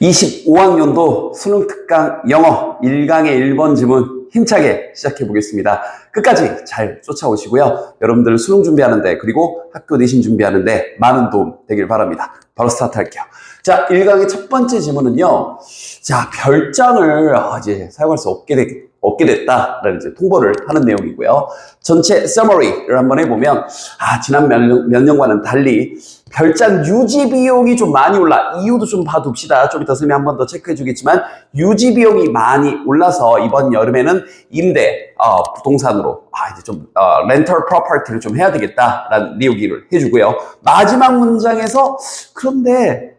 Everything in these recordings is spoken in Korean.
25학년도 수능 특강 영어 1강의 1번 지문 힘차게 시작해 보겠습니다. 끝까지 잘 쫓아오시고요. 여러분들 수능 준비하는데 그리고 학교 내신 준비하는데 많은 도움 되길 바랍니다. 바로 스타트 할게요. 자, 1강의 첫 번째 지문은요. 자, 별장을 아, 이제 사용할 수 없게 되, 얻게 됐다라는 이제 통보를 하는 내용이고요. 전체 summary를 한번 해보면 아 지난 몇, 년- 몇 년과는 달리 별장 유지 비용이 좀 많이 올라 이유도 좀 봐둡시다. 좀 이따 선생님이 한 번 더 체크해 주겠지만 유지 비용이 많이 올라서 이번 여름에는 임대 어, 부동산으로 아 이제 좀 어, 렌털 프로퍼티를 좀 해야 되겠다라는 내용을 해주고요. 마지막 문장에서 그런데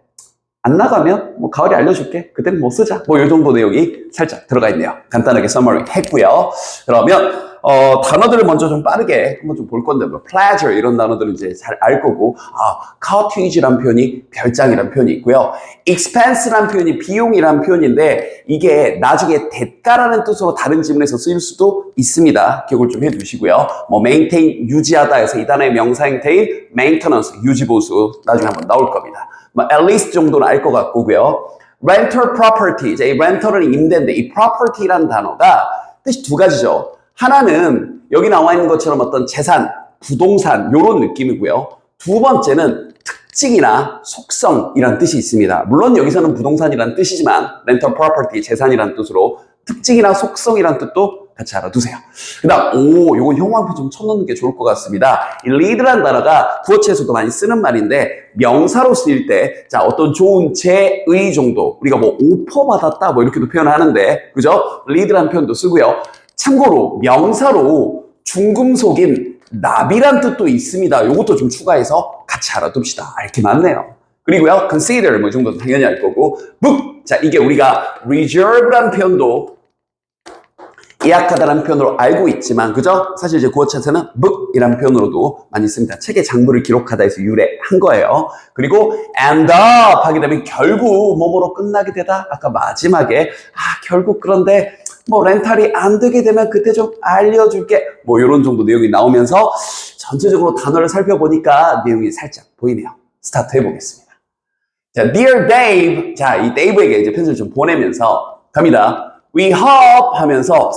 안 나가면 뭐 가을이 알려줄게. 그때는 못 쓰자. 뭐 이 정도 내용이 살짝 들어가 있네요. 간단하게 서머리 했고요. 그러면 어, 단어들을 먼저 좀 빠르게 한번 좀 볼 건데 뭐 pleasure 이런 단어들은 이제 잘 알 거고 아 cottage란 표현이 별장이란 표현이 있고요. expense란 표현이 비용이란 표현인데 이게 나중에 대가라는 뜻으로 다른 지문에서 쓰일 수도 있습니다. 기억을 좀 해두시고요. 뭐 maintain 유지하다 해서 이 단어의 명사형태인 maintenance 유지 보수 나중에 한번 나올 겁니다. 뭐 at least 정도는 알 것 같고요. rental property 이제 이 rental은 임대인데 이 property라는 단어가 뜻이 두 가지죠. 하나는 여기 나와 있는 것처럼 어떤 재산, 부동산 이런 느낌이고요. 두 번째는 특징이나 속성이란 뜻이 있습니다. 물론 여기서는 부동산이란 뜻이지만 rental property 재산이란 뜻으로 특징이나 속성이란 뜻도 같이 알아두세요. 그 다음, 오, 요건 형광펜 좀 쳐놓는 게 좋을 것 같습니다. 이 lead라는 단어가 구어체에서도 많이 쓰는 말인데, 명사로 쓰일 때, 자, 어떤 좋은 제의 정도, 우리가 뭐 오퍼 받았다, 뭐 이렇게도 표현하는데, 그죠? lead라는 표현도 쓰고요. 참고로, 명사로 중금속인 납이란 뜻도 있습니다. 요것도 좀 추가해서 같이 알아둡시다. 아, 이렇게 많네요. 그리고요, consider 뭐 이 정도는 당연히 알 거고, book. 자, 이게 우리가 reserve란 표현도 예약하다라는 표현으로 알고 있지만, 그죠? 사실 이제 구어체에서는 book이라는 표현으로도 많이 씁니다. 책의 장부를 기록하다 해서 유래한 거예요. 그리고 end up 하게 되면 결국 뭐뭐로 끝나게 되다. 아까 마지막에, 아, 결국 그런데 뭐 렌탈이 안 되게 되면 그때 좀 알려줄게. 뭐 이런 정도 내용이 나오면서 전체적으로 단어를 살펴보니까 내용이 살짝 보이네요. 스타트 해보겠습니다. 자, Dear Dave. 자, 이 Dave에게 이제 편지를 좀 보내면서 갑니다. We hope 하면서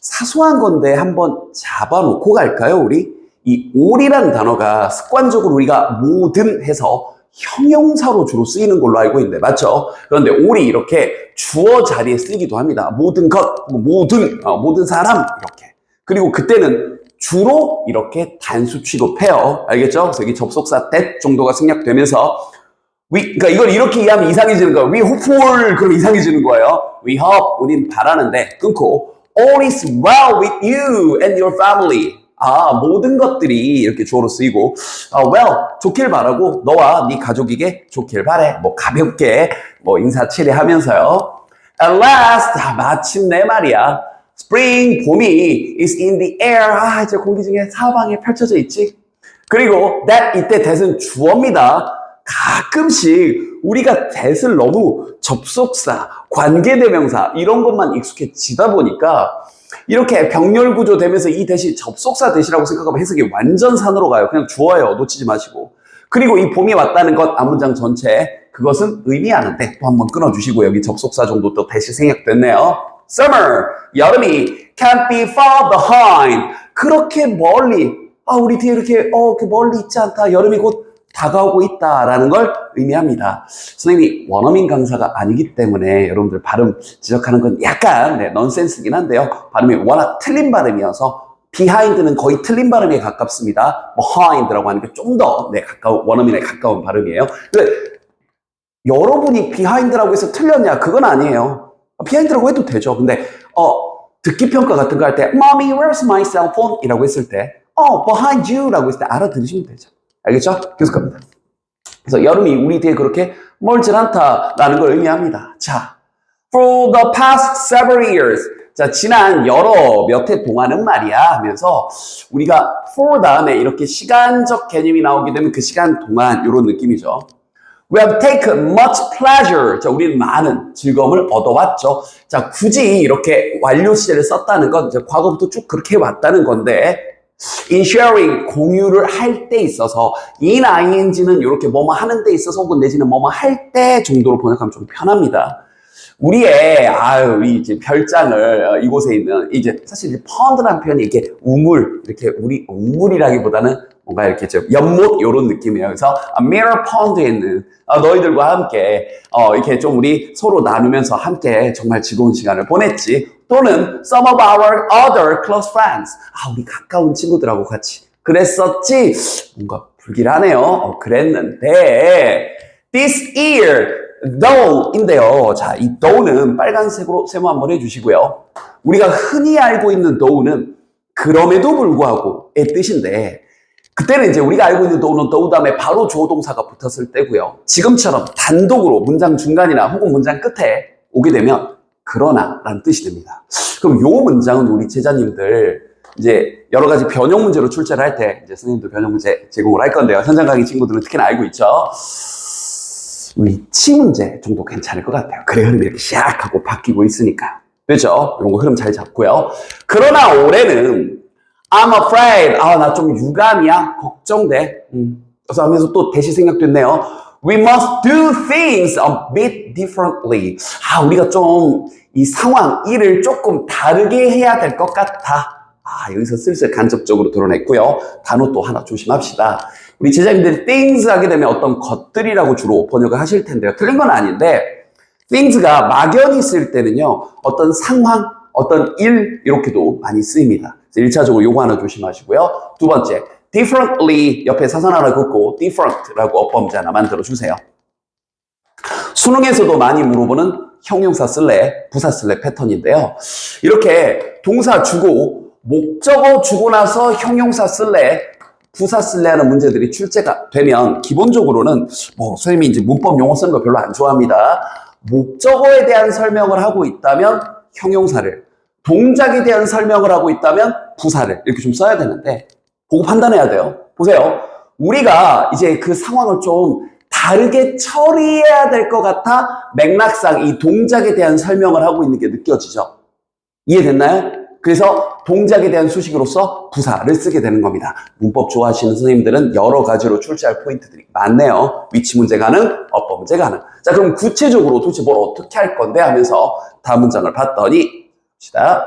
사소한 건데 한번 잡아놓고 갈까요, 우리? 이 all이라는 단어가 습관적으로 우리가 모든 해서 형용사로 주로 쓰이는 걸로 알고 있는데, 맞죠? 그런데 all이 이렇게 주어 자리에 쓰이기도 합니다. 모든 것, 뭐 모든, 어, 모든 사람, 이렇게. 그리고 그때는 주로 이렇게 단수 취급해요. 알겠죠? 그래서 여기 접속사 that 정도가 생략되면서 we, 그러니까 이걸 이렇게 이해하면 이상해지는 거예요. We hope for, 그럼 이상해지는 거예요. We hope, 우린 바라는데, 끊고, all is well with you and your family. 아, 모든 것들이 이렇게 주어로 쓰이고, 아, well, 좋길 바라고, 너와 네 가족에게 좋길 바래. 뭐, 가볍게, 뭐, 인사치레 하면서요. At last, 아, 마침내 말이야. Spring, 봄이 is in the air. 아, 이제 공기 중에 사방에 펼쳐져 있지. 그리고 that 이때 that은 주어입니다. 가끔씩 우리가 that을 너무 접속사, 관계대명사 이런 것만 익숙해지다 보니까 이렇게 병렬 구조 되면서 이 대시 접속사 대시라고 생각하면 해석이 완전 산으로 가요. 그냥 주어요. 놓치지 마시고. 그리고 이 봄이 왔다는 것 앞문장 전체 그것은 의미하는데 또 한번 끊어주시고 여기 접속사 정도 또 대시 생략됐네요. Summer 여름이 can't be far behind 그렇게 멀리 아 우리 뒤에 이렇게 어 그 멀리 있지 않다 여름이 곧 다가오고 있다라는 걸 의미합니다. 선생님이 원어민 강사가 아니기 때문에 여러분들 발음 지적하는 건 약간 네, 넌센스긴 한데요. 발음이 워낙 틀린 발음이어서 behind는 거의 틀린 발음에 가깝습니다. behind라고 하는 게 좀 더 네, 가까운 원어민에 가까운 발음이에요. 근데 여러분이 behind라고 해서 틀렸냐? 그건 아니에요. behind라고 해도 되죠. 근데 어 듣기 평가 같은 거 할 때 Mommy, where's my cell phone? 이라고 했을 때 어, behind you라고 했을 때 알아들으시면 되죠. 알겠죠? 계속 갑니다. 그래서 여름이 우리 뒤에 그렇게 멀진 않다라는 걸 의미합니다. 자, for the past several years. 자, 지난 여러 몇 해 동안은 말이야 하면서 우리가 for 다음에 이렇게 시간적 개념이 나오게 되면 그 시간 동안 이런 느낌이죠. We have taken much pleasure. 자, 우리는 많은 즐거움을 얻어왔죠. 자, 굳이 이렇게 완료 시제를 썼다는 건 과거부터 쭉 그렇게 왔다는 건데 sharing 공유를 할 때 있어서 in ing는 이렇게 뭐뭐 하는 데 있어서 혹은 내지는 뭐뭐 할 때 정도로 번역하면 좀 편합니다. 우리의 아유 이 이제 별장을 어, 이곳에 있는 이제 사실 펀드라는 표현이 이게 우물 이렇게 우리 우물이라기보다는 뭔가 이렇게 좀 연못 이런 느낌이에요. 그래서 mirror pond에 있는 어, 너희들과 함께 어, 이렇게 좀 우리 서로 나누면서 함께 정말 즐거운 시간을 보냈지. 또는 some of our other close friends 아 우리 가까운 친구들하고 같이 그랬었지. 뭔가 불길하네요. 어, 그랬는데 this year though인데요. 자, 이 though는 빨간색으로 세모 한번 해주시고요. 우리가 흔히 알고 있는 though는 그럼에도 불구하고의 뜻인데 그때는 이제 우리가 알고 있는 though는 thou 다음에 바로 주어 동사가 붙었을 때고요. 지금처럼 단독으로 문장 중간이나 혹은 문장 끝에 오게 되면 그러나 라는 뜻이 됩니다. 그럼 요 문장은 우리 제자님들 이제 여러 가지 변형 문제로 출제를 할 때 이제 선생님도 변형 문제 제공을 할 건데요. 현장 강의 친구들은 특히나 알고 있죠. 위치 문제 정도 괜찮을 것 같아요. 그래 흐름이 이렇게 시작하고 바뀌고 있으니까. 그렇죠? 이런 거 흐름 잘 잡고요. 그러나 올해는 I'm afraid. 아, 나 좀 유감이야. 걱정돼. 음. 그래서 하면서 또 대시 생각됐네요. We must do things a bit differently. 아, 우리가 좀 이 상황, 일을 조금 다르게 해야 될 것 같아. 아, 여기서 슬슬 간접적으로 드러냈고요. 단어 또 하나 조심합시다. 우리 제자님들이 things 하게 되면 어떤 것들이라고 주로 번역을 하실 텐데요. 틀린 건 아닌데, things가 막연히 쓸 때는요, 어떤 상황, 어떤 일, 이렇게도 많이 쓰입니다. 그래서 1차적으로 요거 하나 조심하시고요. 두 번째, differently 옆에 사선 하나 긋고 different라고 어법문제 하나 만들어 주세요. 수능에서도 많이 물어보는 형용사 쓸래, 부사 쓸래 패턴인데요. 이렇게 동사 주고 목적어 주고 나서 형용사 쓸래, 부사 쓸래 하는 문제들이 출제가 되면 기본적으로는 뭐 선생님이 이제 문법 용어 쓰는 거 별로 안 좋아합니다. 목적어에 대한 설명을 하고 있다면 형용사를, 동작에 대한 설명을 하고 있다면 부사를 이렇게 좀 써야 되는데 보고 판단해야 돼요. 보세요. 우리가 이제 그 상황을 좀 다르게 처리해야 될 것 같아 맥락상 이 동작에 대한 설명을 하고 있는 게 느껴지죠. 이해됐나요? 그래서 동작에 대한 수식으로서 부사를 쓰게 되는 겁니다. 문법 좋아하시는 선생님들은 여러 가지로 출제할 포인트들이 많네요. 위치 문제 가능, 어법 문제 가능. 자, 그럼 구체적으로 도대체 뭘 어떻게 할 건데 하면서 다음 문장을 봤더니 봅시다.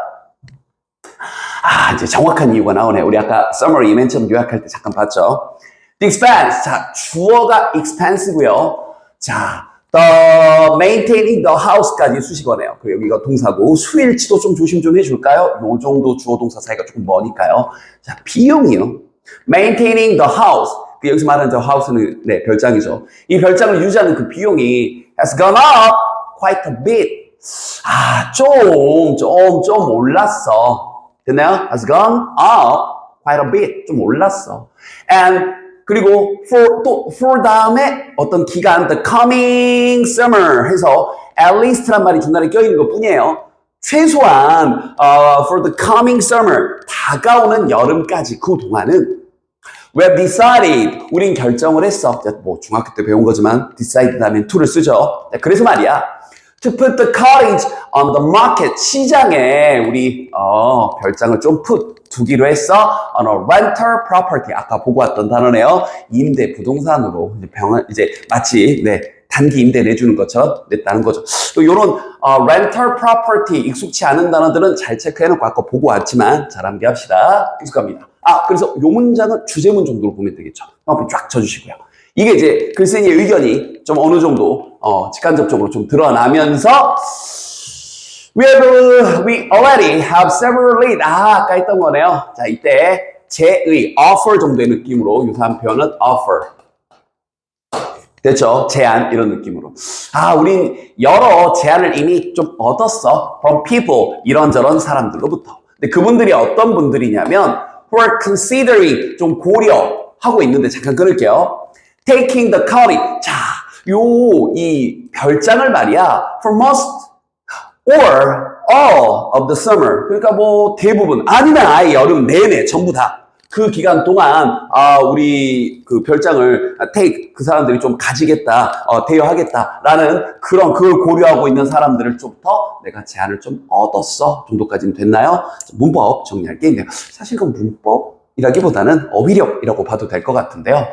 아, 이제 정확한 이유가 나오네. 우리 아까 summary 맨 처음 요약할 때 잠깐 봤죠. The expense. 자, 주어가 expense고요. 자, the maintaining the house까지 수식어네요. 그리고 여기가 동사고 수일치도 좀 조심 좀 해줄까요? 요 정도 주어 동사 사이가 조금 머니까요. 자, 비용이요. maintaining the house. 그 여기서 말하는 저 house는 네 별장이죠. 이 별장을 유지하는 그 비용이 has gone up quite a bit. 아, 좀, 좀, 좀 올랐어. 됐나요? has gone up quite a bit. 좀 올랐어. And 그리고 for 또 for 다음에 어떤 기간 the coming summer 해서 at least란 말이 중간에 껴 있는 것 뿐이에요. 최소한 uh, for the coming summer 다가오는 여름까지 그 동안은 we have decided 우린 결정을 했어. 자, 뭐 중학교 때 배운 거지만 decide 다음에 to를 쓰죠. 자, 그래서 말이야. To put the cottage on the market. 시장에 우리 어, 별장을 좀 put 두기로 했어 on a rental property. 아까 보고 왔던 단어네요. 임대 부동산으로 이제 병원 이제 마치 네 단기 임대 내주는 것처럼 냈다는 거죠. 또 이런 어, rental property 익숙치 않은 단어들은 잘 체크해놓고 아까 보고 왔지만 잘 암기합시다. 익숙합니다. 아 그래서 요 문장은 주제문 정도로 보면 되겠죠. 한번 쫙 쳐주시고요 이게 이제 글쓴이의 의견이 좀 어느 정도 어, 직간접적으로 좀 드러나면서 we have we already have several lead. 아 아까 했던 거네요. 자 이때 제의 offer 정도의 느낌으로 유사한 표현은 offer. 됐죠? 제안 이런 느낌으로. 아 우린 여러 제안을 이미 좀 얻었어. from people 이런저런 사람들로부터. 근데 그분들이 어떤 분들이냐면 who are considering 좀 고려하고 있는데 잠깐 끊을게요 taking the cottage. 자, 요, 이 별장을 말이야. for most or all of the summer. 그러니까 뭐 대부분, 아니면 아예 여름 내내 전부 다. 그 기간 동안, 아, 우리 그 별장을 take, 그 사람들이 좀 가지겠다, 어, 대여하겠다라는 그런, 그걸 고려하고 있는 사람들을 좀 더 내가 제안을 좀 얻었어. 정도까지는 됐나요? 문법 정리할 게 있네요. 사실 그 문법 이라기보다는 어휘력이라고 봐도 될 것 같은데요.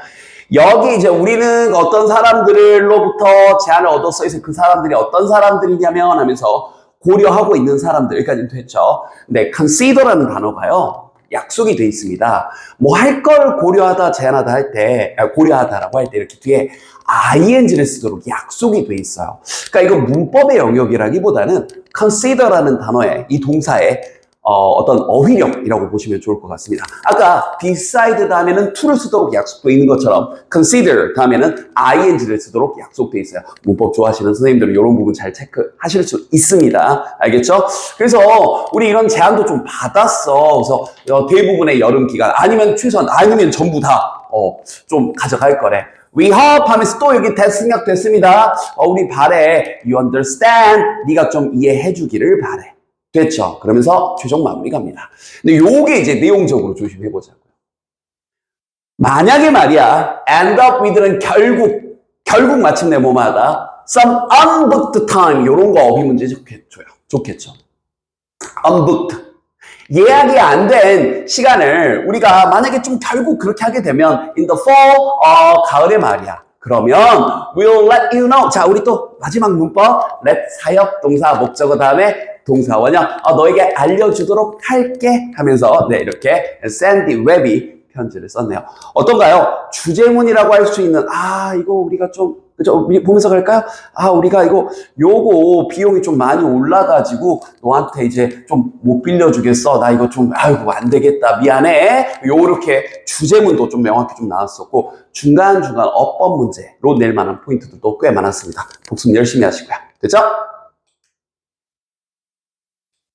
여기 이제 우리는 어떤 사람들로부터 제안을 얻었어 해서 그 사람들이 어떤 사람들이냐면 하면서 고려하고 있는 사람들까지는 됐죠. 근데 consider라는 단어가요. 약속이 돼 있습니다. 뭐 할 걸 고려하다 제안하다 할 때 고려하다라고 할 때 이렇게 뒤에 ing를 쓰도록 약속이 돼 있어요. 그러니까 이거 문법의 영역이라기보다는 consider라는 단어에 이 동사에 어, 떤 어휘력이라고 보시면 좋을 것 같습니다. 아까 decide 다음에는 to를 쓰도록 약속돼 있는 것처럼 consider 다음에는 ing를 쓰도록 약속돼 있어요. 문법 좋아하시는 선생님들은 이런 부분 잘 체크하실 수 있습니다. 알겠죠? 그래서 우리 이런 제안도 좀 받았어. 그래서 어, 대부분의 여름 기간 아니면 최소한 아니면 전부 다 어, 좀 가져갈 거래. Hope 하면서 또 여기 대 생략됐습니다. 어, 우리 바래. You understand. 네가 좀 이해해 주기를 바래. 됐죠? 그러면서 최종 마무리 갑니다. 근데 요게 이제 내용적으로 조심해 보자고요. 만약에 말이야, end up with는 결국, 결국 마침내 뭐마다 some unbooked time 요런 거 어휘 문제 좋겠죠. 좋겠죠. unbooked. 예약이 안 된 시간을 우리가 만약에 좀 결국 그렇게 하게 되면 in the fall, 어, 가을에 말이야. 그러면 we'll let you know. 자, 우리 또 마지막 문법 let 사역 동사 목적어 다음에 동사 원형 어, 너에게 알려주도록 할게 하면서 네 이렇게 샌디 웹이 편지를 썼네요. 어떤가요? 주제문이라고 할 수 있는 아 이거 우리가 좀 그죠? 보면서 갈까요? 아 우리가 이거 요거 비용이 좀 많이 올라가지고 너한테 이제 좀 못 빌려주겠어. 나 이거 좀 아이고 안 되겠다 미안해. 요렇게 주제문도 좀 명확히 좀 나왔었고 중간 중간 어법 문제로 낼 만한 포인트도 꽤 많았습니다. 복습 열심히 하시고요. 됐죠?